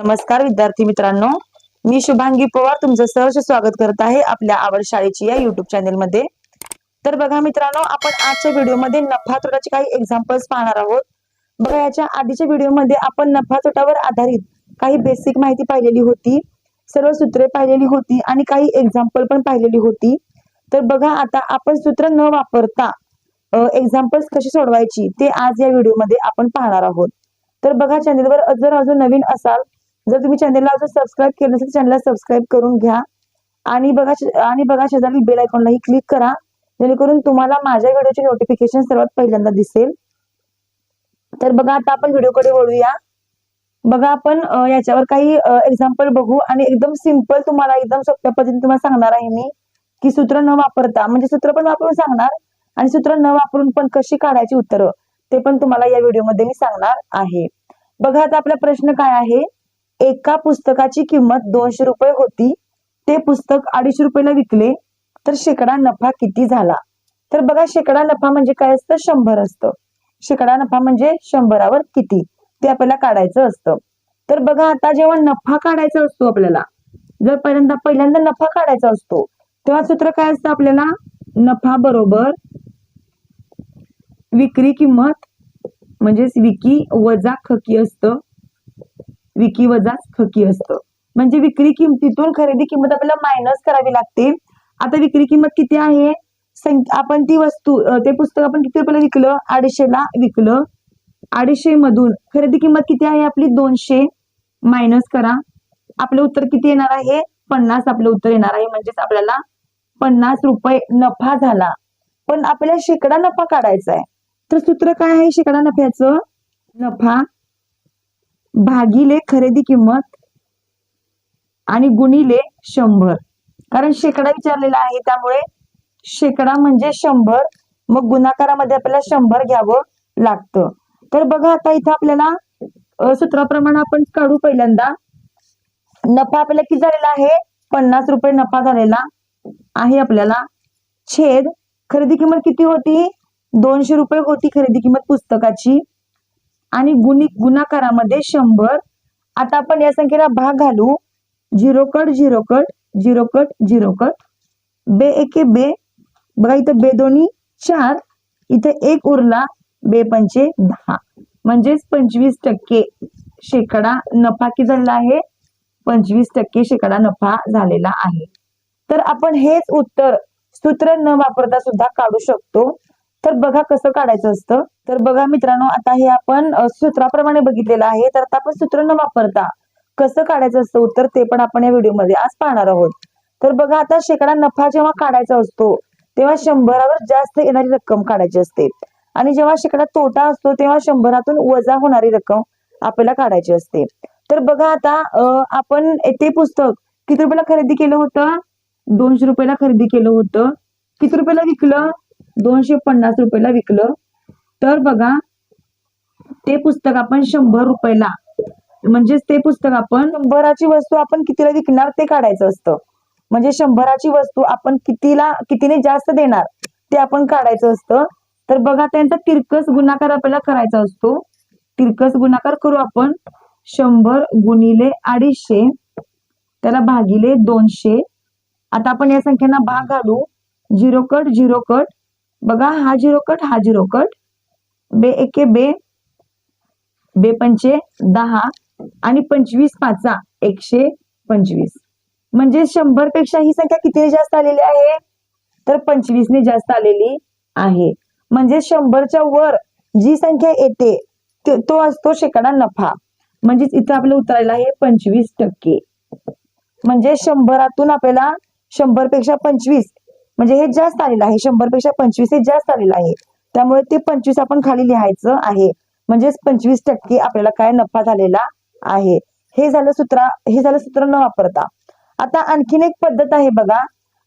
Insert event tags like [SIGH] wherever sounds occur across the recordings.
नमस्कार विद्यार्थी मित्रांनो. मी शुभांगी पवार तुमचं सहर्ष स्वागत करत आहे आपल्या आवड शाळेची या युट्यूब चॅनेल मध्ये तर बघा मित्रांनो आपण आजच्या व्हिडिओमध्ये नफा तोटाचे काही एक्झाम्पल्स पाहणार आहोत. बघा याच्या आधीच्या व्हिडिओमध्ये आपण नफा तोटावर आधारित काही बेसिक माहिती पाहिलेली होती सर्व सूत्रे पाहिलेली होती आणि काही एक्झाम्पल पण पाहिलेली होती. तर बघा आता आपण सूत्र न वापरता एक्झाम्पल्स कशी सोडवायची ते आज या व्हिडिओमध्ये आपण पाहणार आहोत. तर बघा चॅनेलवर जर अजून नवीन असाल जर तुम्ही चॅनलला अजून सबस्क्राईब केलं नसेल चॅनलला सबस्क्राईब करून घ्या. आणि बघा आणि बघा शेजारी बेल आयकॉनलाही क्लिक करा. जेणेकरून तुम्हाला माझ्या व्हिडिओचे नोटिफिकेशन सर्वात पहिल्यांदा दिसेल. तर बघा आता आपण व्हिडिओकडे वळूया. बघा आपण याच्यावर काही एक्झाम्पल बघू. आणि एकदम सिंपल तुम्हाला एकदम सोप्या पद्धतीने तुम्हाला सांगणार आहे मी की सूत्र न वापरता म्हणजे सूत्र पण वापरून सांगणार आणि सूत्र न वापरून पण कशी काढायची उत्तरं ते पण तुम्हाला या व्हिडिओमध्ये मी सांगणार आहे. बघा आता आपला प्रश्न काय आहे? एका पुस्तकाची किंमत दोनशे रुपये होती. ते पुस्तक अडीचशे रुपयाला विकले. तर शेकडा नफा किती झाला? तर बघा शेकडा नफा म्हणजे काय असतं? शंभर असतं. शेकडा नफा म्हणजे शंभरावर किती? ते आपल्याला काढायचं असतं. तर बघा आता जेव्हा नफा काढायचा असतो आपल्याला जर पहिल्यांदा पहिल्यांदा नफा काढायचा असतो तेव्हा सूत्र काय असतं आपल्याला? नफा बरोबर विक्री किंमत म्हणजेच विकी वजा खकी असतं. विकी वजा खकी असतं. म्हणजे विक्री किमतीतून खरेदी किंमत आपल्याला मायनस करावी लागते. आता विक्री किंमत किती आहे? आपण ती वस्तू ते पुस्तक आपण किती रुपयाला विकलं? अडीचशेला विकलं. अडीचशे मधून खरेदी किंमत किती आहे आपली? दोनशे. मायनस करा. आपलं उत्तर किती येणार आहे? पन्नास आपलं उत्तर येणार आहे. म्हणजेच आपल्याला पन्नास रुपये नफा झाला. पण आपल्याला शेकडा नफा काढायचा आहे. तर सूत्र काय आहे? शेकडा नफ्याचं? नफा. भागिले खरेदी किंमत आणि गुणिले शंभर. कारण शेकडा विचारलेला आहे त्यामुळे शेकडा म्हणजे शंभर. मग गुणाकारामध्ये आपल्याला शंभर घ्यावं लागतं. तर बघा आता इथं आपल्याला सूत्राप्रमाणे आपण काढू पहिल्यांदा. नफा आपल्याला किती झालेला आहे? पन्नास रुपये नफा झालेला आहे आपल्याला. छेद खरेदी किंमत किती होती? दोनशे रुपये होती खरेदी किंमत पुस्तकाची. आणि गुणी गुणाकारामध्ये शंभर. आता आपण या संख्येला भाग घालू. Zero cut zero cut zero cut zero cut. बे एके बे. बघा इथं बे दोन्ही चार. इथं एक उरला बे पंचे दहा. म्हणजेच पंचवीस टक्के शेकडा नफा किती झालेला आहे? पंचवीस टक्के शेकडा नफा झालेला आहे. तर आपण हेच उत्तर सूत्र न वापरता सुद्धा काढू शकतो. तर बघा कसं काढायचं असतं. तर बघा मित्रांनो आता हे आपण सूत्राप्रमाणे बघितलेलं आहे. तर आता आपण सूत्र न वापरता कसं काढायचं असतं उत्तर ते पण आपण या व्हिडिओमध्ये आज पाहणार आहोत. तर बघा आता शेकडा नफा जेव्हा काढायचा असतो तेव्हा शंभरावर जास्त येणारी रक्कम काढायची असते. आणि जेव्हा शेकडा तोटा असतो तेव्हा शंभरातून वजा होणारी रक्कम आपल्याला काढायची असते. तर बघा आता आपण ते पुस्तक किती रुपयाला खरेदी केलं होतं? दोनशे रुपयाला खरेदी केलं होतं. किती रुपयाला विकलं? दोनशे पन्नास रुपयाला विकलं. तर बघा ते पुस्तक आपण शंभर रुपयाला म्हणजेच ते पुस्तक आपण शंभराची वस्तू आपण कितीला विकणार ते काढायचं असतं. म्हणजे शंभराची वस्तू आपण कितीला कितीने जास्त देणार ते आपण काढायचं असतं. तर बघा त्यांचा तिरकस गुणाकार आपल्याला करायचा असतो. तिरकस गुणाकार करू आपण शंभर गुणिले अडीचशे त्याला भागिले दोनशे. आता आपण या संख्यांना भाग घालू. Zero cut zero cut. बघा हा झिरो कट हा झिरो कट बे एके बे. बे पंचे दहा. आणि पंचवीस पाचा एकशे पंचवीस. म्हणजे शंभरपेक्षा ही संख्या किती जास्त आलेली आहे? तर पंचवीसने जास्त आलेली आहे. म्हणजे शंभरच्या वर जी संख्या येते तो असतो शेकडा नफा. म्हणजेच इथं आपलं उतरायला आहे पंचवीस टक्के. म्हणजे शंभरातून आपल्याला शंभरपेक्षा पंचवीस म्हणजे हे जास्त आलेलं आहे. शंभरपेक्षा पंचवीस हे जास्त आलेलं आहे. त्यामुळे ते पंचवीस आपण खाली लिहायचं आहे. म्हणजेच पंचवीस टक्के आपल्याला काय नफा झालेला आहे. हे झालं सूत्र हे झालं सूत्र न वापरता. आता आणखीन एक पद्धत आहे बघा.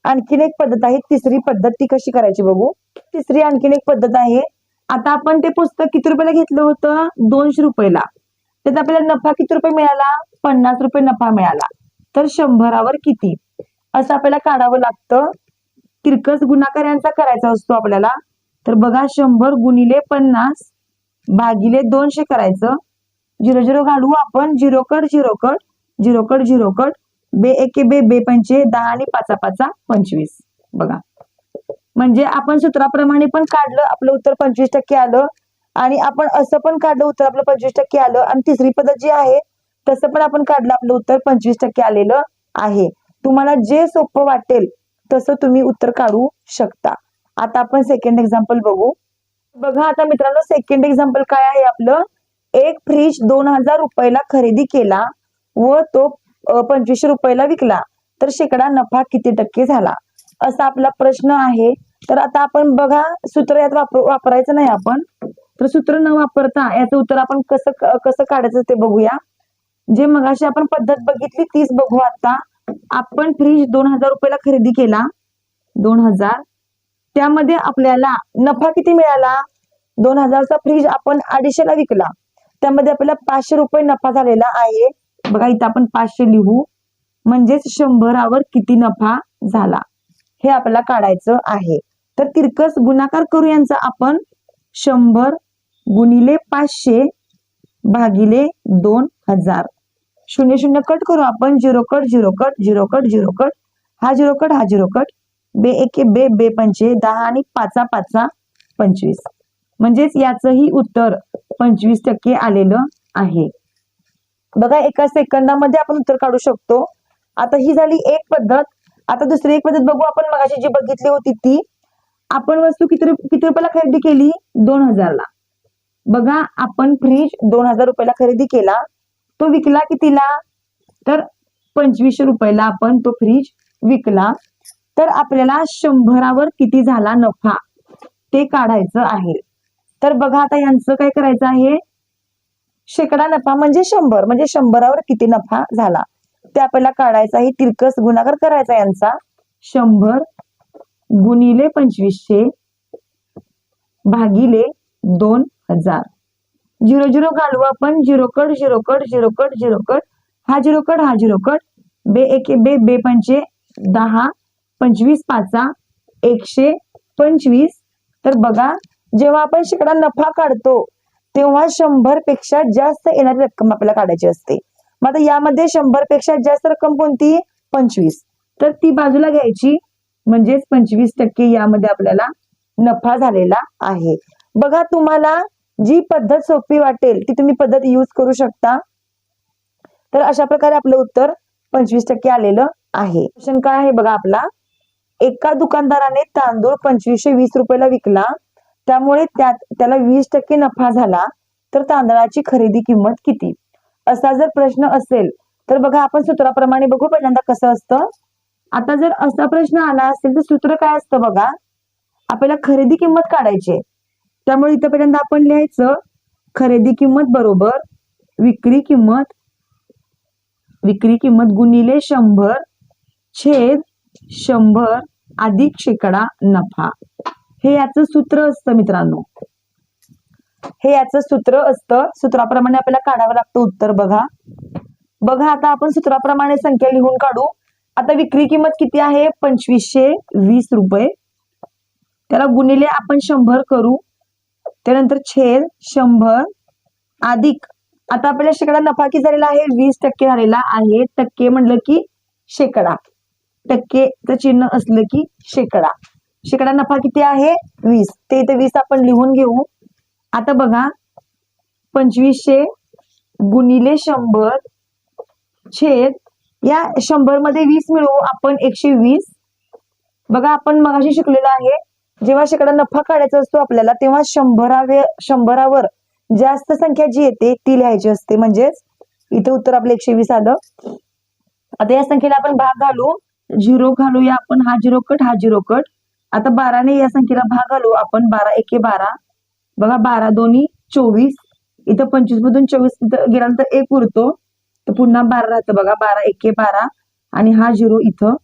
आणखीन एक पद्धत आहे तिसरी पद्धत ती कशी करायची बघू? तिसरी आणखीन एक पद्धत आहे. आता आपण ते पुस्तक किती रुपयाला घेतलं होतं? दोनशे रुपयाला. त्यात आपल्याला नफा किती रुपये मिळाला? पन्नास रुपये नफा मिळाला. तर शंभरावर किती? असं आपल्याला काढावं लागतं. तिरकस गुणाकार यांचा करायचा असतो आपल्याला. तर बघा शंभर गुणिले पन्नास भागिले दोनशे करायचं. झिरो झिरो घालू आपण. Zero cut zero cut zero cut zero cut. बे एके बे बे पंचे दहा आणि पाचा पाचा पंचवीस. बघा. म्हणजे आपण सूत्राप्रमाणे पण काढलं आपलं उत्तर पंचवीस टक्के आलं. आणि आपण असं पण काढलं उत्तर आपलं पंचवीस टक्के आलं. आणि तिसरी पद्धत जी आहे तसं पण आपण काढलं आपलं उत्तर पंचवीस टक्के आलेलं आहे. तुम्हाला जे सोपं वाटेल तसं तुम्ही उत्तर काढू शकता. आता आपण सेकंड एक्झाम्पल बघू. बघा आता मित्रांनो सेकंड एक्झाम्पल काय आहे आपलं? एक फ्रीज दोन हजार रुपयाला खरेदी केला व तो पंचवीसशे रुपयाला विकला. तर शेकडा नफा किती टक्के झाला? असा आपला प्रश्न आहे. तर आता आपण बघा सूत्र यात वापर वापरायचं नाही आपण. तर सूत्र न वापरता याचं उत्तर आपण कसं कसं काढायचं ते बघूया. जे मगाशी आपण पद्धत बघितली तीच बघू आता. आपण फ्रीज दोन हजार रुपयाला खरेदी केला. दोन हजार. त्यामध्ये आपल्याला नफा किती मिळाला? दोन हजारचा फ्रीज आपण अडीचशेला विकला. त्यामध्ये आपल्याला पाचशे रुपये नफा झालेला आहे. बघा इथं आपण पाचशे लिहू. म्हणजेच शंभरावर किती नफा झाला? हे आपल्याला काढायचं आहे. तर तिरकस गुणाकार करू यांचा आपण शंभर गुणिले पाचशे भागिले दोन हजार. शून्य शून्य कट करू आपण. Zero cut zero cut zero cut zero cut. हा झिरो कट हा झिरो कट. बे एके बे बे पंचे दहा आणि पाचा पाचा पंचवीस. म्हणजेच याचंही उत्तर पंचवीस टक्के आलेलं आहे. बघा एका सेकंदामध्ये आपण उत्तर काढू शकतो. आता ही झाली एक पद्धत. आता दुसरी एक पद्धत बघू आपण. मगाशी जी बघितली होती ती. आपण वस्तू किती किती रुपयाला खरेदी केली? दोन हजारला. बघा आपण फ्रीज दोन हजार रुपयाला खरेदी केला. तो विकला कितीला? तर पंचवीसशे रुपयाला आपण तो फ्रीज विकला. तर आपल्याला शंभरावर किती झाला नफा? ते काढायचं आहे. तर बघा आता यांचं काय करायचं आहे? शेकडा नफा म्हणजे शंभर म्हणजे शंभरावर किती नफा झाला? ते आपल्याला काढायचं आहे. तिरकस गुणाकार करायचा यांचा. शंभर गुणिले पंचवीसशे भागिले दोन हजार. झिरो झिरो घालू आपण zero cut zero cut zero cut zero cut. हा झिरो कट हा झिरो कट. बे एके बे बे पंचे दहा पंचवीस पाचा एकशे पंचवीस. तर बघा जेव्हा आपण शेकडा नफा काढतो तेव्हा शंभरपेक्षा जास्त येणारी रक्कम आपल्याला काढायची असते. मग आता यामध्ये शंभरपेक्षा जास्त रक्कम कोणती? पंचवीस. तर ती बाजूला घ्यायची म्हणजेच पंचवीस टक्के यामध्ये आपल्याला नफा झालेला आहे. बघा तुम्हाला जी पद्धत सोपी वाटेल ती तुम्ही पद्धत यूज करू शकता. तर अशा प्रकारे आपलं उत्तर पंचवीस टक्के आलेलं आहे. क्वेश्चन काय आहे बघा आपला? एका दुकानदाराने तांदूळ पंचवीसशे वीस रुपयाला विकला. त्यामुळे त्यात त्याला वीस टक्के नफा झाला. तर तांदळाची खरेदी किंमत किती? असा जर प्रश्न असेल तर बघा आपण सूत्राप्रमाणे बघू पहिल्यांदा कसं असतं. आता जर असा प्रश्न आला असेल तर सूत्र काय असतं बघा? आपल्याला खरेदी किंमत काढायची आहे. त्यामुळे इथंपर्यंत आपण लिहायचं खरेदी किंमत बरोबर विक्री किंमत विक्री किंमत गुणिले शंभर छेद शंभर अधिक शेकडा नफा. हे याचं सूत्र असतं मित्रांनो. हे याचं सूत्र असतं. सूत्राप्रमाणे आपल्याला काढावं लागतं उत्तर बघा. बघा आता आपण सूत्राप्रमाणे संख्या लिहून काढू. आता विक्री किंमत किती आहे? पंचवीसशे वीस रुपये. त्याला गुणिले आपण शंभर करू. त्यानंतर छेद शंभर अधिक. आता आपल्याला शेकडा नफा किती झालेला आहे? वीस टक्के झालेला आहे. टक्के म्हणलं की शेकडा. टक्केचं चिन्ह असलं की शेकडा. शेकडा नफा किती आहे? वीस. ते इथे वीस आपण लिहून घेऊ. आता बघा. पंचवीसशे गुणिले शंभर छेद. या शंभरमध्ये वीस मिळवू आपण एकशे वीस. बघा आपण मगाशी शिकलेलो आहे. जेव्हा शेकडा नफा काढायचा असतो आपल्याला तेव्हा शंभरावे शंभरावर जास्त संख्या जी येते ती लिहायची असते. म्हणजेच इथे उत्तर आपलं एकशे वीस आलं. आता या संख्येला आपण भाग घालू. झिरो घालूया आपण. हा झिरो कट हा झिरो कट. आता बाराने या संख्येला भाग घालू. आपण बारा एके बारा. बघा बारा दोन्ही चोवीस. इथं पंचवीस मधून चोवीस इथं गेल्यानंतर एक उरतो. तर पुन्हा बारा राहतं बघा. बारा एके बारा. आणि हा झिरो इथं.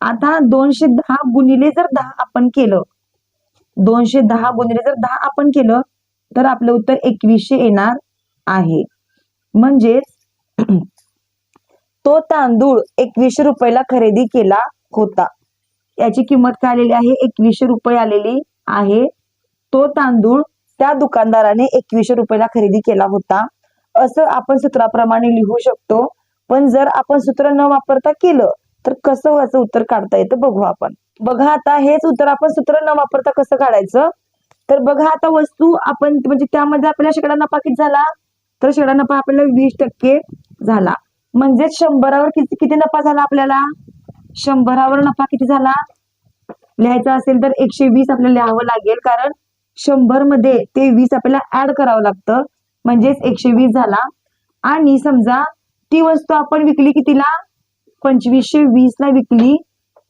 आता दोनशे दहा गुणिले जर दहा आपण केलं दोनशे दहा गुणिले जर दहा आपण केलं तर आपलं उत्तर एकवीसशे येणार आहे. म्हणजेच [CLEARS THROAT] तो तांदूळ एकवीसशे रुपयाला खरेदी केला होता. याची किंमत काय आलेली आहे? एकवीसशे रुपये आलेली आहे. तो तांदूळ त्या दुकानदाराने एकवीसशे रुपयाला खरेदी केला होता. असं आपण सूत्राप्रमाणे लिहू शकतो. पण जर आपण सूत्र न वापरता केलं तर कसं असं उत्तर काढता येतं? बघू आपण. बघा आता हेच उत्तर आपण सूत्र न वापरता कसं काढायचं? तर बघा आता वस्तू आपण म्हणजे त्यामध्ये आपल्याला शेकडा नफा किती झाला? तर शेकडा नफा आपल्याला वीस टक्के झाला. म्हणजेच शंभरावर किती किती नफा झाला आपल्याला? शंभरावर नफा किती झाला? लिहायचा असेल तर एकशे वीस आपल्याला लिहावं लागेल कारण शंभरमध्ये ते वीस आपल्याला ऍड करावं लागतं. म्हणजेच एकशे वीस झाला. आणि समजा ती वस्तू आपण विकली कितीला? पंचवीसशे वीस ला विकली.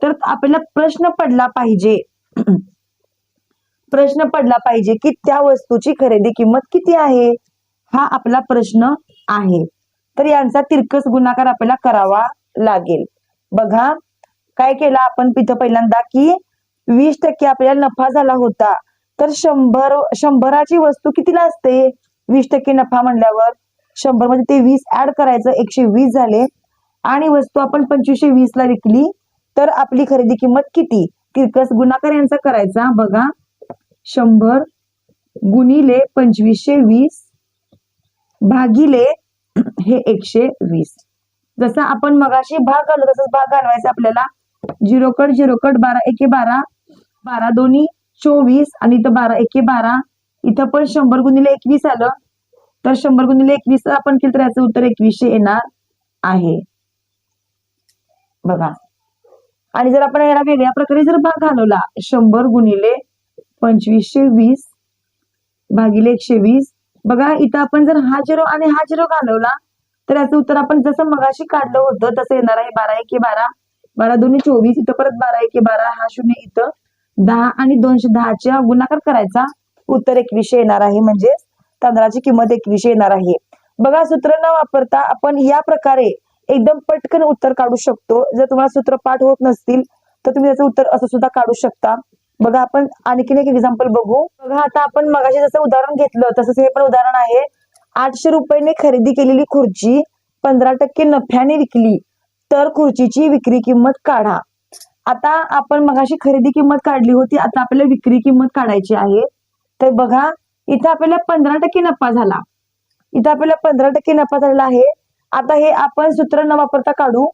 तर आपल्याला प्रश्न पडला पाहिजे. प्रश्न पडला पाहिजे की त्या वस्तूची खरेदी किंमत किती आहे? हा आपला प्रश्न आहे. तर यांचा तिरकस गुणाकार आपल्याला करावा लागेल. बघा काय केलं आपण तिथं पहिल्यांदा की वीस टक्के आपल्याला नफा झाला होता. तर शंभर शंभराची वस्तू कितीला असते? वीस टक्के नफा म्हणल्यावर शंभरमध्ये ते वीस ऍड करायचं एकशे वीस झाले. आणि वस्तू आपण पंचवीसशे वीस ला विकली तर आपली खरेदी किंमत किती? तिरकस गुणाकार यांचा करायचा बघा. शंभर गुणिले पंचवीसशे वीस भागिले [CLEARS THROAT] हे एकशे वीस. जसं आपण मगाशी भाग घालू तसंच भाग घालवायचा आपल्याला. झिरो कट झिरो कट बारा एके बारा. बारा दोन्ही चोवीस. आणि इथं बारा एके बारा. इथं पण शंभर गुणिले एकवीस आलं. तर शंभर गुणिले एकवीस आपण केलं तर याचं उत्तर एकवीसशे येणार आहे. बघा. आणि जर आपण याला वेगळ्या प्रकारे जर भाग घालवला शंभर गुणिले पंचवीसशे वीस भागिले एकशे वीस. बघा इथं आपण जर हा झिरो आणि हा झिरो घालवला तर याचं उत्तर आपण जसं मगाशी काढलं होतं तसं येणार आहे बारा एके बारा. बारा दोन्ही चोवीस इथं परत बारा एके बारा हा शून्य इथं. दहा आणि दोनशे दहाच्या गुणाकार करायचा उत्तर एकवीसशे येणार आहे म्हणजे तांदळाची किंमत एकवीसशे येणार आहे. बघा सूत्र न वापरता आपण या प्रकारे एकदम पटकन उत्तर काढू शकतो. जर तुम्हाला सूत्र पाठ होत नसतील तर तुम्ही त्याचं उत्तर असं सुद्धा काढू शकता. बघा आपण आणखीन एक एक्झाम्पल बघू. बघा आता आपण मगाशी जसं उदाहरण घेतलं तसंच हे पण उदाहरण आहे. आठशे रुपयाने खरेदी केलेली खुर्ची पंधरा टक्के नफ्याने विकली. तर खुर्चीची विक्री किंमत काढा. आता आपण मगाशी खरेदी किंमत काढली होती आता आपल्याला विक्री किंमत काढायची आहे. तर बघा इथं आपल्याला पंधरा टक्के नफा झाला. इथं आपल्याला पंधरा टक्के नफा झालेला आहे. आता हे आपण सूत्र न वापरता काढू.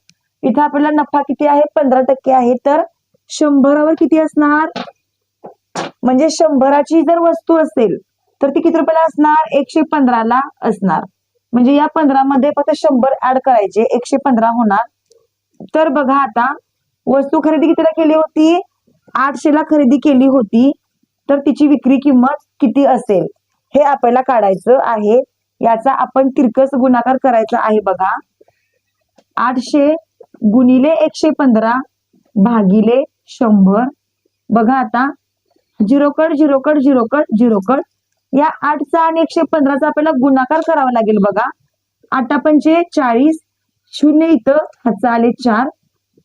इथं आपल्याला नफा किती आहे? पंधरा टक्के आहे. तर शंभरावर किती असणार? म्हणजे शंभराची जर वस्तू असेल तर ती किती रुपयाला असणार? एकशे पंधराला असणार. म्हणजे या पंधरा मध्ये फक्त शंभर ऍड करायचे. एकशे पंधरा होणार. तर बघा आता वस्तू खरेदी कितीला केली होती? आठशे ला खरेदी केली होती. तर तिची विक्री किंमत किती असेल? हे आपल्याला काढायचं आहे. याचा आपण तिरकस गुणाकार करायचा आहे बघा. आठशे गुणिले एकशे पंधरा भागिले शंभर. बघा आता. Zero cut zero cut zero cut zero cut या आठचा आणि एकशे पंधराचा आपल्याला गुणाकार करावा लागेल बघा. आठ पंचे चाळीस शून्य इथं हातचा आले चार.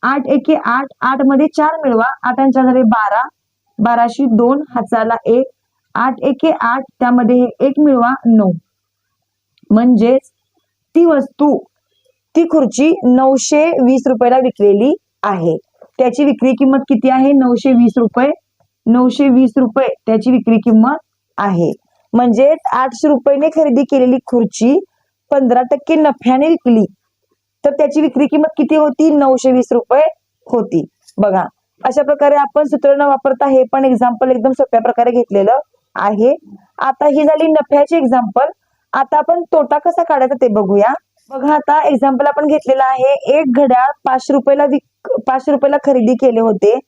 आठ एके आठ आठमध्ये चार मिळवा. आठांच्या झाले बारा. बाराशे दोन हाताला एक. आठ एके आठ त्यामध्ये हे एक मिळवा नऊ. म्हणजेच ती वस्तू ती खुर्ची नऊशे वीस रुपयाला विकलेली आहे. त्याची विक्री किंमत किती आहे? नऊशे वीस रुपये. नऊशे वीस रुपये त्याची विक्री किंमत आहे. म्हणजेच आठशे रुपयाने खरेदी केलेली खुर्ची पंधरा टक्के नफ्याने विकली. तर त्याची विक्री किंमत किती होती? नऊशे वीस रुपये होती. बघा अशा प्रकारे आपण सूत्र न वापरता हे पण एक्झाम्पल एकदम सोप्या प्रकारे घेतलेलं आहे. आता ही झाली नफ्याची एक्झाम्पल आता आपण तोटा कसा काढायचा ते बघूया. बघा आता एक्झाम्पल आपण घेतलेला आहे एक घड्याळ पाचशे रुपयाला विक पाचशे रुपयाला खरेदी केले होते.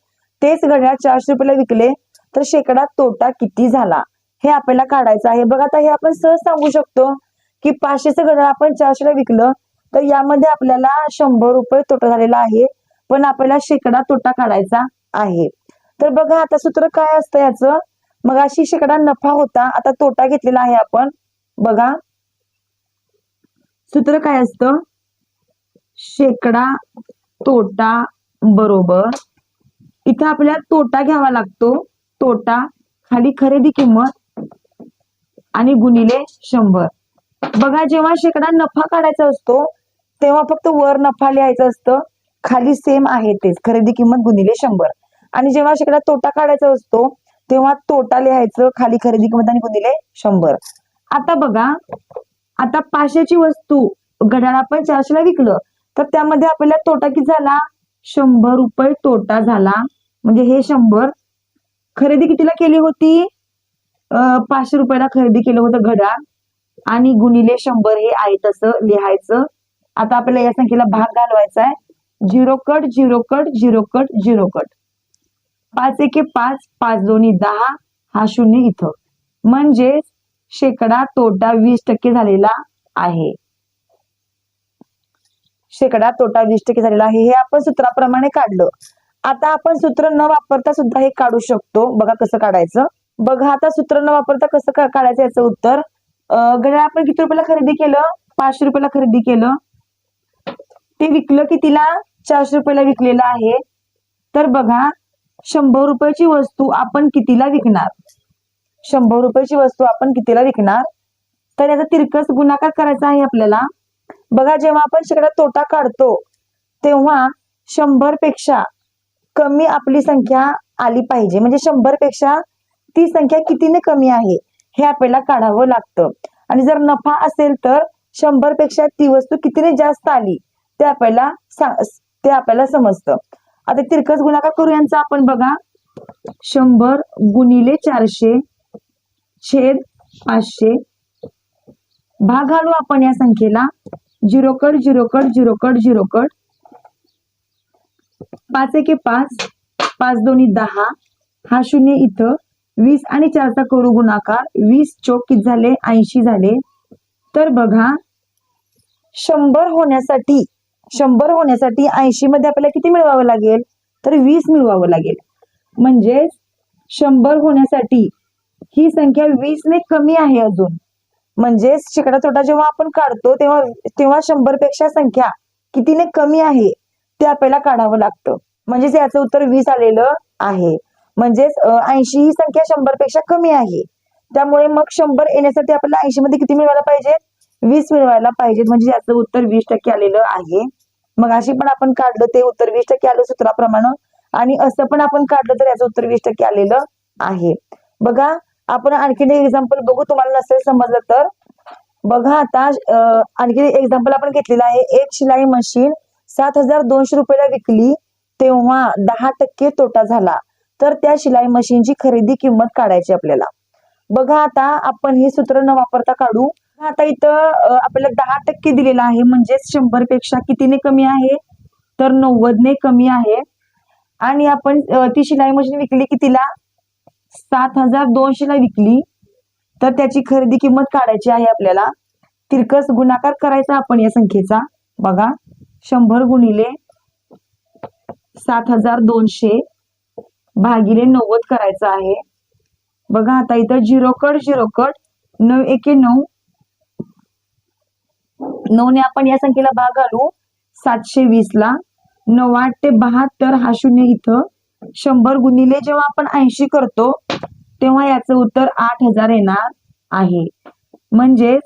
तेच घड्याळ चारशे रुपयाला विकले. तर शेकडा तोटा किती झाला? हे आपल्याला काढायचं आहे. बघा आता हे आपण सहज सांगू शकतो की पाचशेचं घड्याळ आपण चारशेला विकलं तर यामध्ये आपल्याला शंभर रुपये तोटा झालेला आहे. पण आपल्याला शेकडा तोटा काढायचा आहे. तर बघा आता सूत्र काय असतं याचं? मग अशी शेकडा नफा होता आता तोटा घेतलेला आहे आपण. बघा. सूत्र काय असतं? शेकडा तोटा बरोबर. इथं आपल्याला तोटा घ्यावा लागतो. तोटा खाली खरेदी किंमत आणि गुणिले शंभर. बघा जेव्हा शेकडा नफा काढायचा असतो तेव्हा फक्त वर नफा लिहायचं असतं. खाली सेम आहे तेच. खरेदी किंमत गुणिले शंभर. आणि जेव्हा शेकडा तोटा काढायचा असतो तेव्हा तोटा लिहायचं खाली खरेदी किंमत आणि गुणिले शंभर. आता बघा आता पाचशेची वस्तू घड्याळ आपण चारशेला विकलं तर त्यामध्ये आपल्याला तोटा किती झाला? शंभर रुपये तोटा झाला. म्हणजे हे शंभर खरेदी कितीला केली होती? पाचशे रुपयाला खरेदी केलं होतं घड्याळ. आणि गुणिले शंभर हे आहे तसं लिहायचं. आता आपल्याला या संख्येला भाग घालवायचा आहे. Zero cut zero cut zero cut zero cut. पाच एके पाच पाच दोन्ही दहा हा शून्य इथं. म्हणजे शेकडा तोटा वीस टक्के झालेला आहे. शेकडा तोटा वीस टक्के झालेला आहे हे आपण सूत्राप्रमाणे काढलं. आता आपण सूत्र न वापरता सुद्धा हे काढू शकतो. बघा कसं काढायचं. बघा आता सूत्र न वापरता कसं काढायचं याचं उत्तर. घड्याळ आपण किती रुपयाला खरेदी केलं? पाचशे रुपयाला खरेदी केलं. ते विकलं कितीला चारशे रुपयाला विकलेलं आहे. तर बघा शंभर रुपयाची वस्तू आपण कितीला विकणार? शंभर रुपयाची वस्तू आपण कितीला विकणार? तर याचा तिरकस गुणाकार करायचा आहे आपल्याला. बघा जेव्हा आपण शेकडा तोटा काढतो तेव्हा शंभरपेक्षा कमी आपली संख्या आली पाहिजे. म्हणजे शंभरपेक्षा ती संख्या कितीने कमी आहे हे आपल्याला काढावं लागतं. आणि जर नफा असेल तर शंभरपेक्षा ती वस्तू कितीने जास्त आली ते आपल्याला ते आपल्याला समजतं. आता तिरकस गुणाकार करू यांचा आपण बघा. शंभर गुणिले चारशे छेद पाचशे. भाग घालू आपण या संख्येला. Zero cut zero cut zero cut zero cut. पाच एके पाच. पाच दोन्ही दहा. हा शून्य इथं. वीस आणि चारचा करू गुणाकार. वीस चोक किती झाले? ऐंशी झाले. तर बघा शंभर होण्यासाठी शंभर होण्यासाठी ऐंशी मध्ये आपल्याला किती मिळवावं लागेल? तर वीस मिळवावं लागेल. म्हणजेच शंभर होण्यासाठी ही संख्या वीस ने कमी आहे अजून. म्हणजेच शेकडा तोटा जेव्हा आपण काढतो तेव्हा तेव्हा शंभरपेक्षा संख्या कितीने कमी आहे ते आपल्याला काढावं लागतं. म्हणजेच याचं उत्तर वीस आलेलं आहे. म्हणजेच ऐंशी ही संख्या शंभरपेक्षा कमी आहे. त्यामुळे मग शंभर येण्यासाठी आपल्याला ऐंशी मध्ये किती मिळवायला पाहिजेत वीस मिळवायला पाहिजेत म्हणजे याचं उत्तर वीस टक्के आलेलं आहे. मग अशी पण आपण काढलं ते उत्तर वीस टक्के आलं सूत्राप्रमाणे. आणि असं पण आपण काढलं तर याचं उत्तर वीस टक्के आलेलं आहे. बघा आपण आणखीन एक एक्झाम्पल बघू तुम्हाला नसेल समजलं तर. बघा आता आणखी एक्झाम्पल आपण घेतलेला आहे. एक शिलाई मशीन सात हजार दोनशे रुपयाला विकली तेव्हा दहा टक्के तोटा झाला. तर त्या शिलाई मशीनची खरेदी किंमत काढायची आपल्याला. बघा आता आपण हे सूत्र न वापरता काढू. आता इथं आपल्याला दहा टक्के दिलेलं आहे म्हणजेच शंभरपेक्षा कितीने कमी आहे? तर नव्वदने कमी आहे. आणि आपण ती शिलाई मशीन विकली कितीला? सात हजार दोनशे ला विकली तर त्याची खरेदी किंमत काढायची आहे आपल्याला. तिरकस गुणाकार करायचा आपण या संख्येचा. बघा शंभर गुणिले सात हजार दोनशे भागिले नव्वद करायचं आहे. बघा आता इथं झिरो कट झिरो कट नऊ एके नऊ. नऊ ने आपण या संख्येला भाग घालू. सातशे वीस ला नऊ आठ ते बहात्तर हा शून्य इथं. शंभर गुणिले जेव्हा आपण ऐंशी करतो तेव्हा याचं उत्तर आठ हजार येणार आहे. म्हणजेच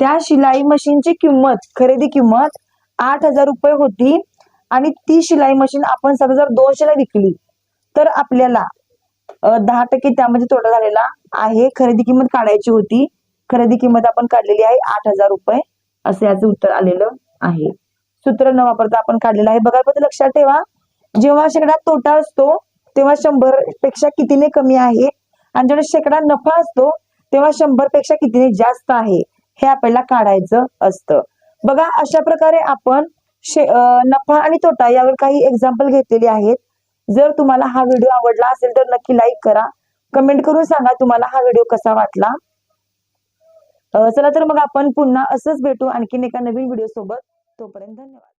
त्या शिलाई मशीनची किंमत खरेदी किंमत आठ हजार रुपये होती आणि ती शिलाई मशीन आपण सात हजार दोनशे ला विकली तर आपल्याला दहा टक्के त्यामध्ये तोटा झालेला आहे. खरेदी किंमत काढायची होती. खरेदी किंमत आपण काढलेली आहे आठ हजार रुपये असं याचं उत्तर आलेलं आहे. सूत्र न वापरता आपण काढलेलं आहे. बघा लक्षात ठेवा. जेव्हा शेकडा तोटा असतो तेव्हा शंभरपेक्षा कितीने कमी आहे? आणि जेव्हा शेकडा नफा असतो तेव्हा शंभरपेक्षा कितीने जास्त आहे? हे आपल्याला काढायचं असतं. बघा अशा प्रकारे आपण शे- नफा आणि तोटा यावर काही एक्झाम्पल घेतलेले आहेत. जर तुम्हाला हा व्हिडिओ आवडला असेल तर नक्की लाईक करा. कमेंट करून सांगा तुम्हाला हा व्हिडिओ कसा वाटला. चला तर मग आपण पुन्हा असंच भेटू आणखीन एका नवीन व्हिडिओ सोबत. तोपर्यंत धन्यवाद.